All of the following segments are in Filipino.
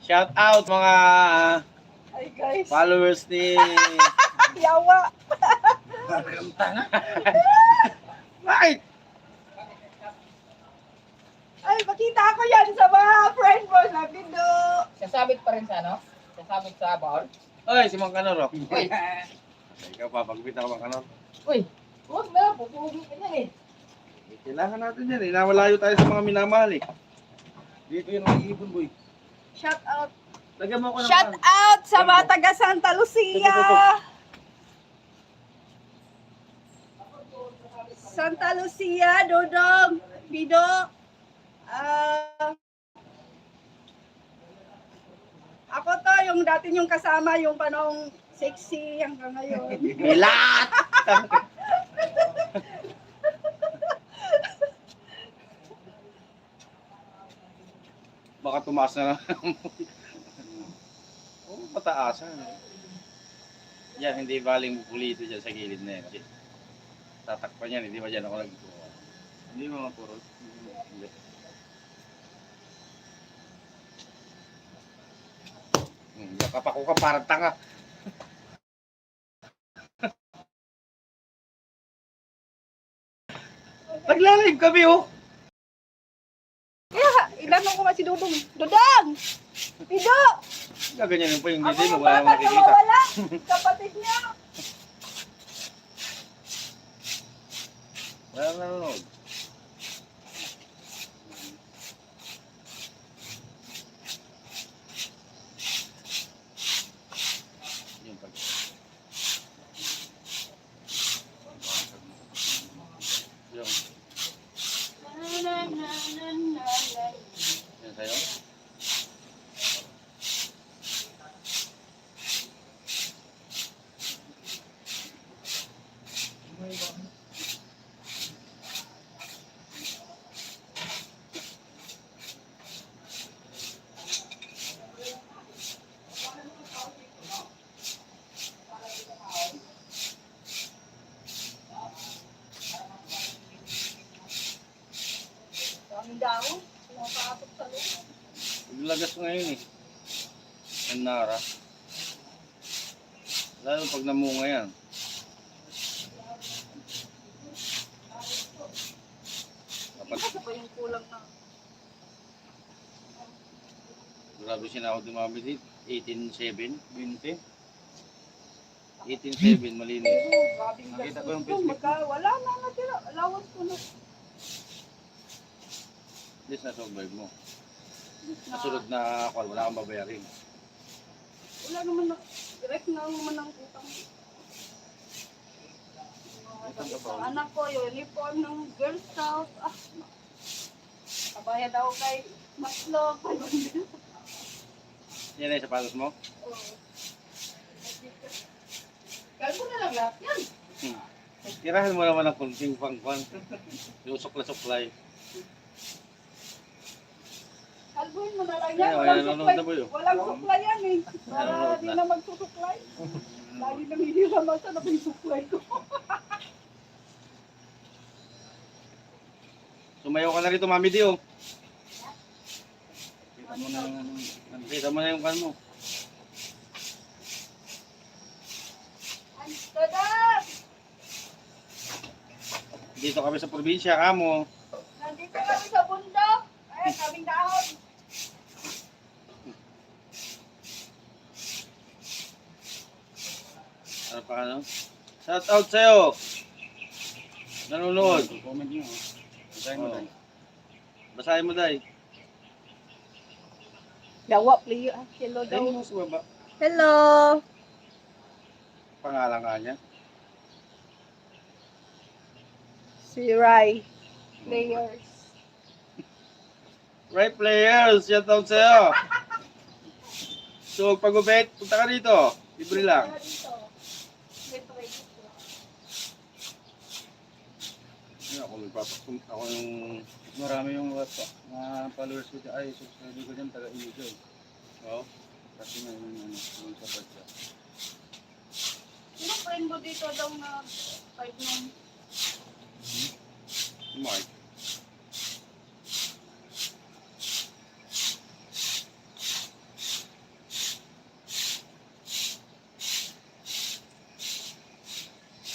Shout out mga Ay guys. followers ni Yawa. Bakit? Ay, makita ko yan sa mga friend mo. Sabi do. Sasabit pa rin sa ano? Sasabit sa baon? Oy, si Mang Kanor. oh. Uy! Ikaw pa, pagbit ako Mang Kanor. Uy! Huwag na, pupugi ka na eh. Kailangan natin yan eh. Nawalayo tayo sa mga minamahal eh. Dito yun ang ibon boy. Shout out. Lagyan mo ako ng Shout out sa mga taga Santa Lucia. Santa Lucia, Dodong, Bido. Ah, ako to, yung dati yung kasama, yung panong sexy hanggang ngayon. Bilat! Baka tumaas na lang. Oo, oh, pataasan. Yan, hindi baling pulito dyan sa gilid na yan. Kasi tatakpan yan, hindi ba dyan ako nagkuha? Hindi mga puro. Hindi. Hmm, yakap ako ka parang tanga. Nagla-live kami oh. Kaya, Dodong. Dodong! Bido! Gaganyan pa yung Ako dito mo, yung wala nakikita. mawala. Kapatid niya. Wala nanonood. Yun pag... Yung, yun sa'yo. Ang daw. Pumapasok sa loob. Lagas ngayon eh. Ang nara. Lalo pag namunga yan. Dapat Kasi pa yung kulang na. grabe sinahod ni Mami Dit. 18.7, 20. 18.7, malinis. Nakita ko yung. Facebook. Wala na natira. Allowance ko na. Least na-survive mo. na Kasunod na call, wala kang babayarin. Wala naman na. Direct na naman ang utang. Utang ka anak ko, yung uniform ng Girl Scout. Ah, kabayad ako kay Maslog. Yan ay sapatos mo? Gawin ko na lang lahat yan. Hmm. Tirahan mo naman ng kunting pangkwan. Yung sukla-suklay. Kalbuhin mo na lang yan. Walang yun? Walang suklay yan eh. Para di na. magsusuklay. Lagi nang hindi naman sa na yung suklay ko. Sumayaw ka na rito, Mami Dio. Kita mo na, kita mo na yung kan mo. Dito kami sa probinsya, kamo. Nandito kami sa bundok. Ay, kaming dahon. Ano pa ano? Shout out sa'yo. Nanonood. Comment nyo. Basahin mo Oo. tayo. Basahin mo, Day. Dawa, please. Ah, Hello Day daw. mo sa baba. Hello. Pangalan ka niya. Si Rai. Players. Right players, shout out sa'yo. So, pag-ubet, punta ka dito. Libre lang. Ayun, ako magpapakumpit ako yung... Marami yung what, mga followers ko dyan. Ay, subscribe ko dyan, taga-Indonesia. eh. Oo. Kasi na yun, ano, yung sa badya. Sino friend mo dito daw na kahit nung hmm? Mike.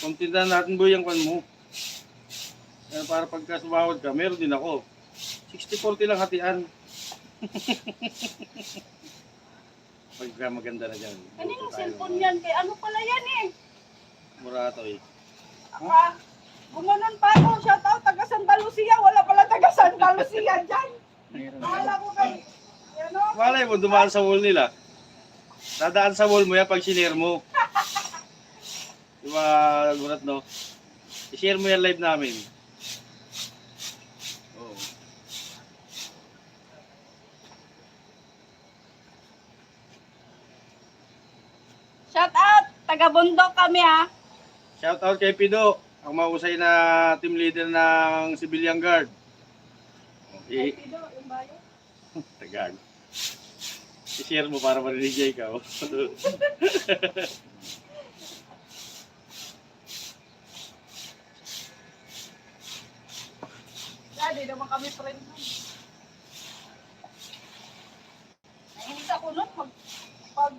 Kunti na natin boy ang kwan mo. Kaya para pagka sumahod ka, meron din ako. 60-40 lang hatian. pagka maganda na dyan. Kaninong Tayo. cellphone yan? Kay ano pala yan eh? Mura to eh. Aka, gumanon pa ako. Shout out, taga Santa Lucia. Wala pala taga Santa Lucia dyan. Akala ko kay, ano? Malay mo, dumaan sa wall nila. Dadaan sa wall mo yan pag sinare mo. Di ba, gurat no? I-share mo yan live namin. Shout out, taga Bundok kami ah. Shout out kay Pido, ang mahusay na team leader ng Civilian Guard. I- Pido, yung bayo. Tagag. I-share mo para marinig niya ikaw. Dadi naman kami friend. Nainis ako nun, pag, pag,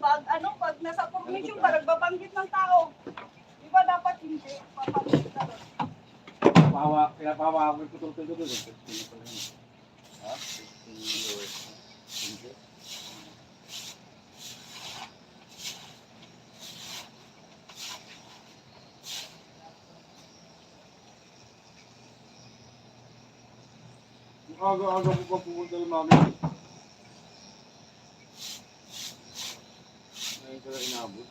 pag, ano, pag nasa formation ka, nagbabanggit ng tao. Di ba dapat hindi? Papanggit ka rin. Pahawa, pinapahawa ako yung ko doon. Ha? 15 viewers. Hindi. Aga-aga mo pa pumunta yung mami. Ko lang inabot.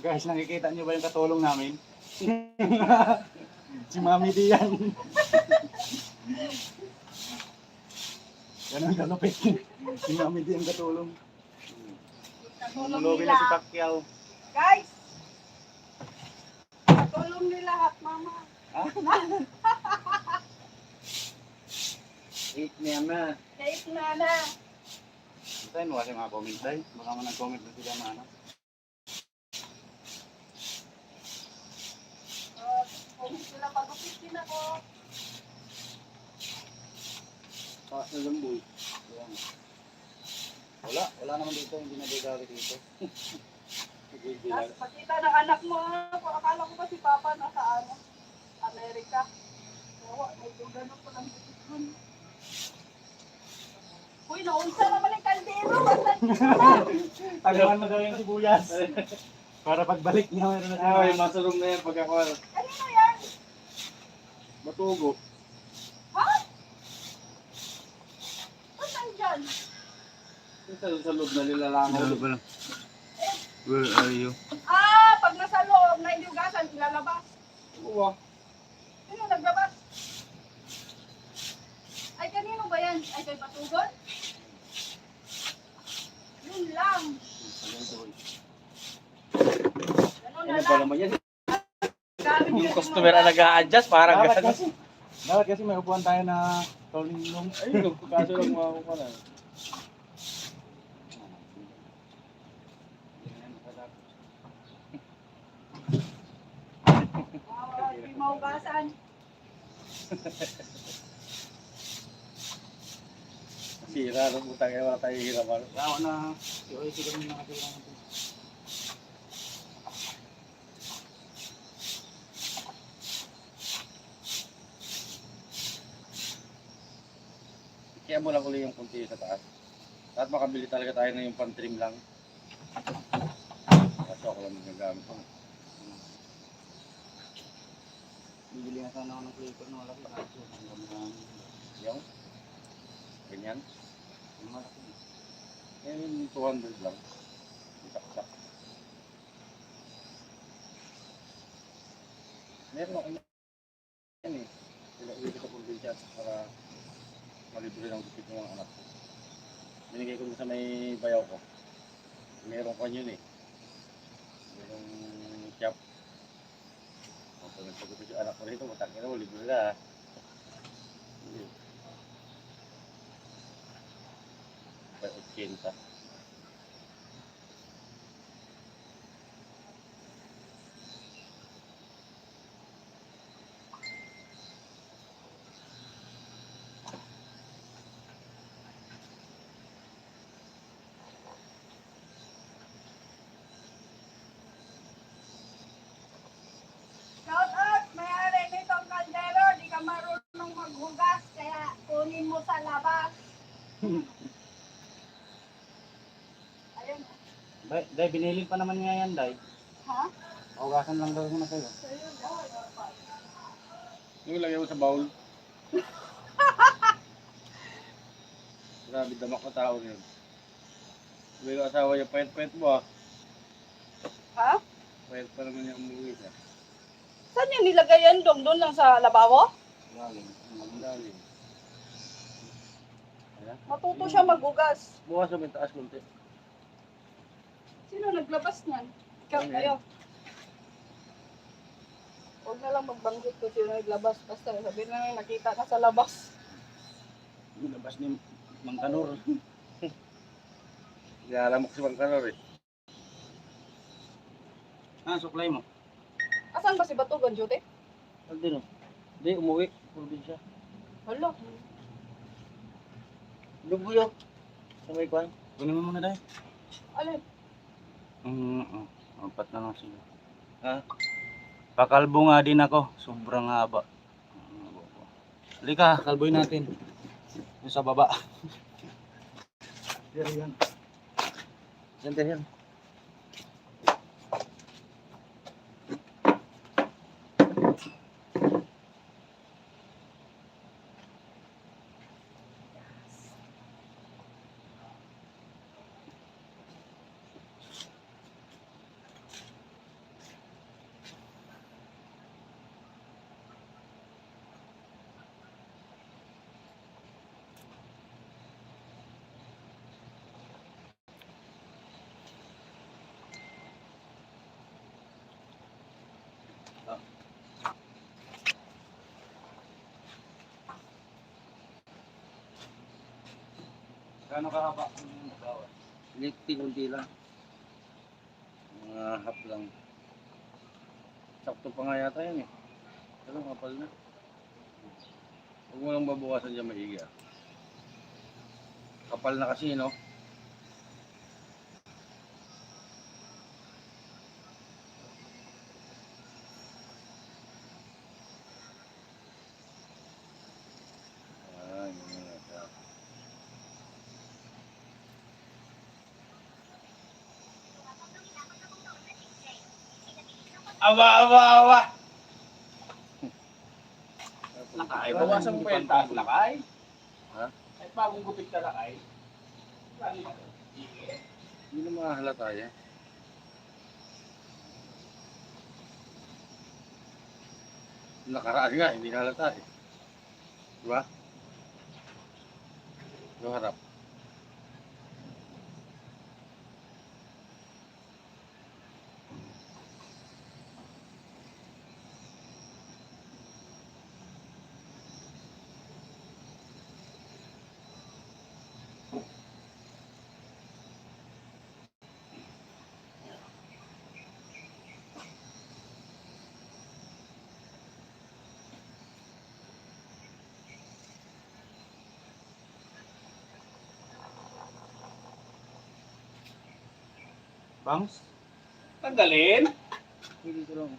Guys, nakikita niyo ba yung katulong namin? si Mami D yan. Ganun kalupit. si Mami D ang katulong. Katulong Nulubi na si nila. Pacquiao. Guys! Katulong nila lahat, mama. Eight niya na. Kahit na na. Hintayin mo kasi mga comment tayo. Baka man nag-comment na sila na ano. Uh, kung sila pag-upit din ako. Taas na lamboy. Ayan. Wala, wala naman dito. Hindi na gagamit dito. Tapos pakita ng anak mo, ah, akala ko ba si Papa nasa ano, Amerika. Oo, medyo ganun ko lang dito. Uy, naunsa naman yung kaldero. Tagawan mo daw yung sibuyas. Para pagbalik niya, meron na Ay, siya. masurong na yan pag ako. kanino yan? Matugo. Ha? Ba't nandyan? Sa, sa loob na nilalangaw. Where are you? Ah, pag nasa loob na hindi ugasan, ilalabas. Uwa. Sino naglabas? Ay, kanino ba yan? Ay, kay Patugon? Yun lang. Ganun na Ano ba lang. naman yan? Yung yun customer ang nag-a-adjust, parang Dapat ganun. kasi. Dapat kasi may upuan tayo na tulong Ayun, kaso lang mga kumana. Ah, Hindi maugasan. No, butang kaya wala tayo hirapan. Yawa na, yung isi kami nakatira natin. Kaya mo lang uli yung kunti sa taas. At makabili talaga tayo na yung pan-trim lang. Kaso ako lang magagamit ko. Bibili nga sana ako ng flavor na malaki. Kaso, ang dami Yung, ganyan. Malaki. Yan yung 200 lang. Saksak. Meron ako yan eh. Sila uwi ko sa probinsya para malibre ng gupit ng mga anak ko. Binigay ko sa may bayaw ko. Meron ko yun eh. Merong shop. Kapag nagpagupit yung anak ko rito, matangin na libre na. Hindi. hasta 80. Day, day, binili pa naman nga yan, day. Ha? Paugasan lang daw muna dapat. Yung lagay mo sa bowl. Grabe, damak ko tao yun. Sabi ko asawa niya, payat-payat mo ah. Ha? Payat pa naman niya umuwi siya. Saan yung nilagay yan? Doon, doon lang sa labawo? Galing. Ang. Ayan. Matuto siya magugas. Bukas sa may taas konti. Sino naglabas niyan? Ikaw yan? kayo. Huwag na lang magbanggit kung sino naglabas. Basta sabihin na lang nakita ka sa labas. Yung labas ni Mang Kanor. Hindi alam mo kasi bang kanor eh. Ah, suklay mo. Asan ba si Batugan, Jute? Hindi no. Hindi, umuwi. Probinsya. Hala. Lubuyo. Sa may kwan. Kunin mo muna, day. Alin? Mm, oh, apat na lang sila. Ha? Pakalbo nga din ako. Sobrang haba. Halika, kalboy natin. Yung sa baba. Yan, yan. Ganda yan. Gano'ng kahaba ang bawat? Lifty, kunti lang. Mga half lang. Sakto pa nga yata yan eh. Pero kapal na. Huwag mo lang babawasan dyan maigi ah. Kapal na kasi no. Ah, yun na siya. Awa, awa, awa! Lakay, Bawasan mo pa yung taas lakay. Ha? At bagong gupit ka lakay. Hindi na makahalata yan. Nakaraan nga, hindi halata eh. Diba? Yung harap. Bangs? Tanggalin? Hindi ko lang.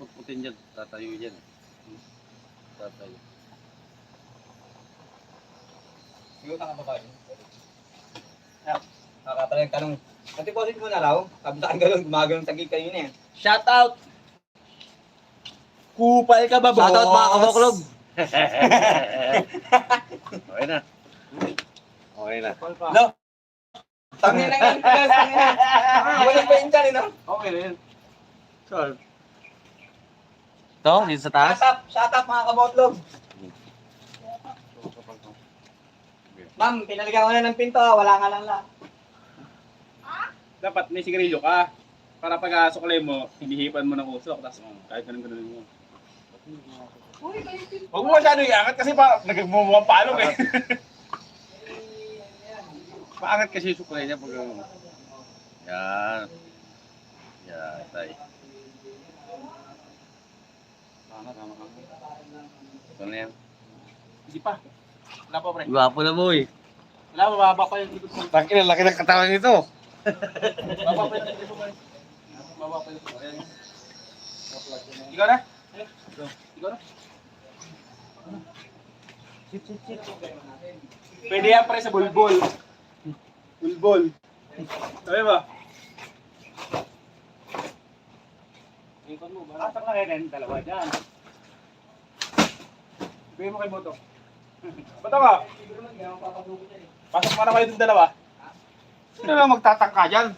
Pagputin dyan, tatayo dyan. Tatayo. Yung ka ba kayo? Nakakatalang yung tanong. Nag-deposit mo na raw. Sabi sa akin gano'n, gumagano'n tagi kayo na yan. Shout out! Kupal ka ba, boss? Shout out, mga kabaklog. okay na. Okay na. No. Tangin na yan, guys. Tangin na. Walang pa yung dyan, eh, no? Okay na yun. Sure. To, dito sa taas? Shout out, shout out mga kabotlog. Ma'am, pinaligaw ko na ng pinto, wala nga lang lang. dapat may sigarilyo ka. Para pag asuklay mo, hinihipan mo ng usok, tapos kahit ganun ganun mo. Huwag mo masyado iangat kasi pa nagmumukhang palong eh. Paangat kasi yung suklay niya pag ano. Yan. Yan, tay. Tama, tama ka. Ito na yan. Hindi pa. Wala pa, pre. Gwapo na boy. Wala, mababa pa yung likod mo. Laki na laki ng katawan nito. Mababa pa yung likod mo, pre. Mababa pa yung likod. Ayan. Ikaw na? Ikaw na? Pwede yan, pre, sa bulbol. Bulbol. Sabi ba? Ikon mo ba? Atak na kayo dalawa dyan. Bigay mo kay Boto. Bato ka? Pasok mo na kayo dun dalawa. Sino lang magtatangka dyan?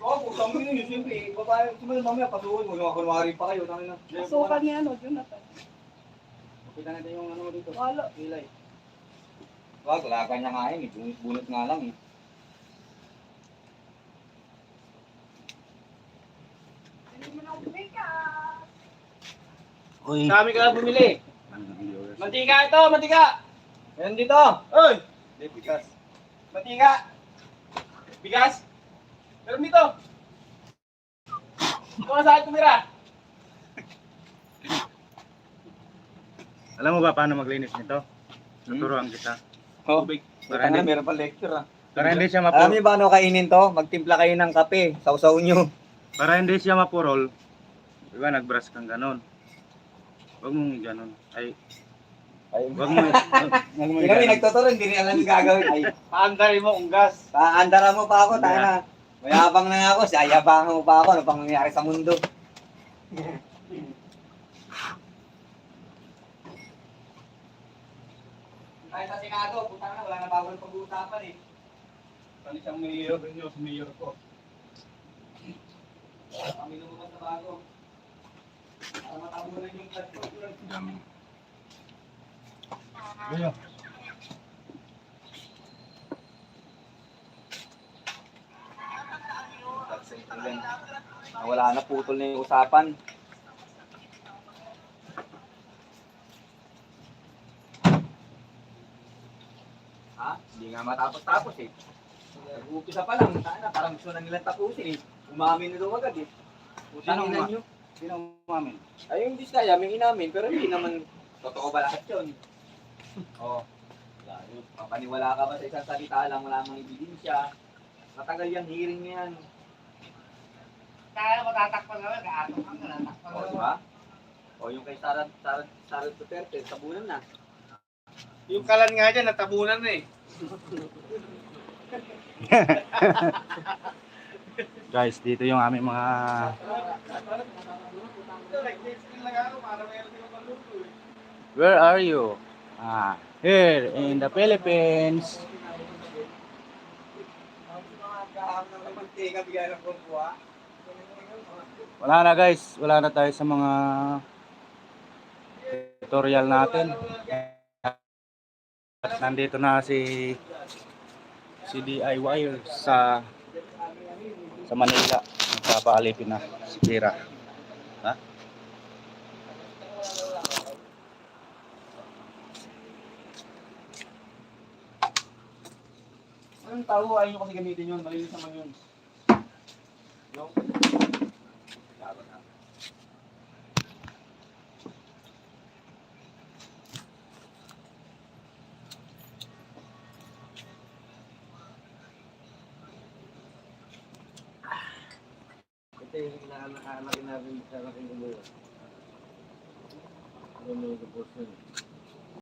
Oo, kung sa amin yun, siyempre, babae, sumunod mamaya, pasukin mo, yung kunwari pa kayo, tangin na. Sukan niya, ano, Jonathan. Kita natin yung ano dito. Wala. Kilay. Wag, laga niya nga yun, eh. bunot, bunot nga lang eh. Na. Uy. Dami ka lang bumili. Mantika ito, mantika! Ayan dito! Oy! Hindi, bigas. Mantika! Bigas! Meron dito! Ito ka sa akin tumira. Alam mo ba paano maglinis nito? Tuturuan kita. Oh. Para nga, meron pa lecture ah. Para hindi siya Alam mapurol. niyo ba ano kainin to? Magtimpla kayo ng kape, sausaw niyo. Para hindi siya mapurol. Di ba nagbrush kang ganon? Huwag mong ganon. Ay, Ay, huwag mo. Huwag mo Hindi kami nagtuturo, hindi rin alam yung gagawin. Ay, Paandarin mo unggas. paandara mo pa ako, tayo na. Mayabang na nga ako, siyayabangan mo pa ako, ano pang nangyayari sa mundo. Ay, sa Senado, puta na, wala na bawal pag-uusapan eh. Pali siyang mayor nyo, sa mayor ko. Kami lumabas na bago. Para matabunan yung blood ko. Wala na putol na yung usapan. Ha? Hindi nga matapos-tapos eh. Nag-uumpisa pa lang, sana parang gusto na nilang tapusin eh. Umamin na daw agad eh. Utanginan uma- nyo. Sino umamin? Ay, yung diskaya, may inamin, pero hindi naman totoo ba lahat yun? Oo. Oh. Papaniwala ka ba sa isang salita lang, wala mang ebidensya? Matagal yung hearing na yan. Kaya mo tatakpan naman, kaatok ka na, tatakpan O, di ba? O, yung kay Sara, Sara, Sara Duterte, tabunan na. Yung kalan nga dyan, natabunan na eh. Guys, dito yung aming mga Where are you? Ah, here in the Philippines. Wala na guys, wala na tayo sa mga tutorial natin. At nandito na si si DIY sa sa Manila. Nagpapaalipin na si Kira. Ha? Anong tao? Ayaw nyo kasi gamitin yun. Malinis naman yun. Yung... Ito yung inaalaki namin sa aking umuwi. Ano mo yung nun?